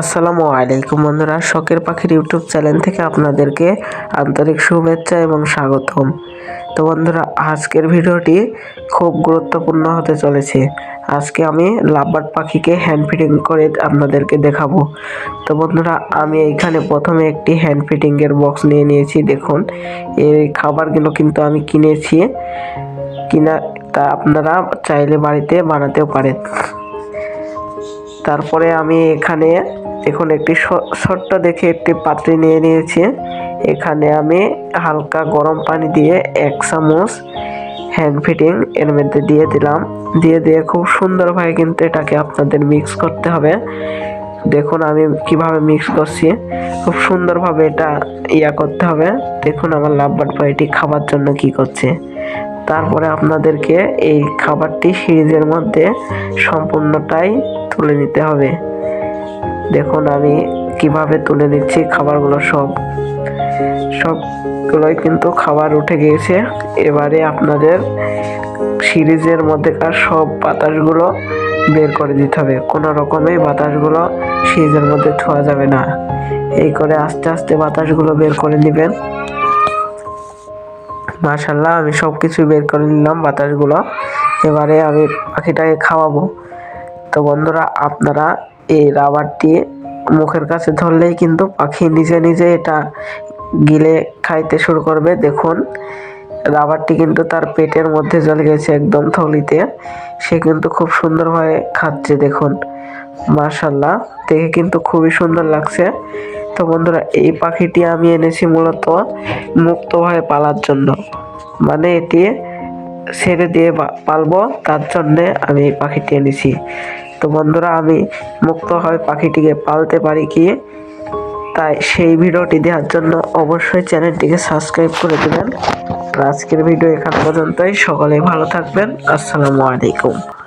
আসসালামু আলাইকুম বন্ধুরা, শখের পাখির ইউটিউব চ্যানেল থেকে আপনাদেরকে আন্তরিক শুভেচ্ছা এবং স্বাগতম। তো বন্ধুরা, আজকের ভিডিওটি খুব গুরুত্বপূর্ণ হতে চলেছে। আজকে আমি লাভবার্ড পাখিকে হ্যান্ড ফিডিং করে আপনাদেরকে দেখাবো। তো বন্ধুরা, আমি এইখানে প্রথমে একটি হ্যান্ড ফিডিংয়ের বক্স নিয়ে নিয়েছি, দেখুন। এই খাবারগুলো কিন্তু আমি কিনেছি। কিনা তা আপনারা চাইলে বাড়িতে বানাতেও পারেন। তারপরে আমি এখানে দেখুন একটি ছোট্ট দেখে একটি পাত্রে নিয়ে নিয়েছি। এখানে আমি হালকা গরম পানি দিয়ে এক চামচ হ্যান্ড ফিটিং এর মধ্যে দিয়ে দিলাম। দিয়ে দিয়ে খুব সুন্দরভাবে কিন্তু এটাকে আপনাদের মিক্স করতে হবে। দেখুন আমি কীভাবে মিক্স করছি। খুব সুন্দরভাবে এটা ইয়া করতে হবে। দেখুন আমার লাভবার্ড পাখিটি খাবার জন্য কি করছে। তারপরে আপনাদেরকে এই খাবারটি সিরিজের মধ্যে সম্পূর্ণটাই তুলে নিতে হবে। দেখুন, আমি কীভাবে তুলে নিচ্ছি খাবারগুলো সব। সবগুলোই কিন্তু খাবার উঠে গিয়েছে। এবারে আপনাদের সিরিজের মধ্যেকার সব বাতাসগুলো বের করে দিতে হবে। কোনো রকমে বাতাসগুলো সিরিজের মধ্যে থোয়া যাবে না। এই করে আস্তে আস্তে বাতাসগুলো বের করে নেবেন। মাশাল্লাহ আমি সব কিছু বের করে নিলাম বাতাসগুলো। এবারে আমি পাখিটাকে খাওয়াবো। তো বন্ধুরা, আপনারা এই রাবারটি মুখের কাছে ধরলেই কিন্তু পাখি নিজে নিজে এটা গিলে খাইতে শুরু করবে। দেখুন, রাবারটি কিন্তু তার পেটের মধ্যে চলে গেছে একদম থলিতে। সে কিন্তু খুব সুন্দরভাবে খাচ্ছে, দেখুন। মার্শাল্লাহ দেখে কিন্তু খুবই সুন্দর লাগছে। তো বন্ধুরা, এই পাখিটি আমি এনেছি মূলত মুক্তভাবে পালার জন্য। মানে এটি ছেড়ে দিয়ে পালবো, তার জন্যে আমি পাখিটি এনেছি তো বন্ধুরা, আমি মুক্ত মুক্তভাবে পাখিটিকে পালতে পারি কি? তাই সেই ভিডিওটি দেওয়ার জন্য অবশ্যই চ্যানেলটিকে সাবস্ক্রাইব করে দেবেন। আজকের ভিডিও এখান পর্যন্তই। সকলে ভালো থাকবেন। আসসালামু আলাইকুম।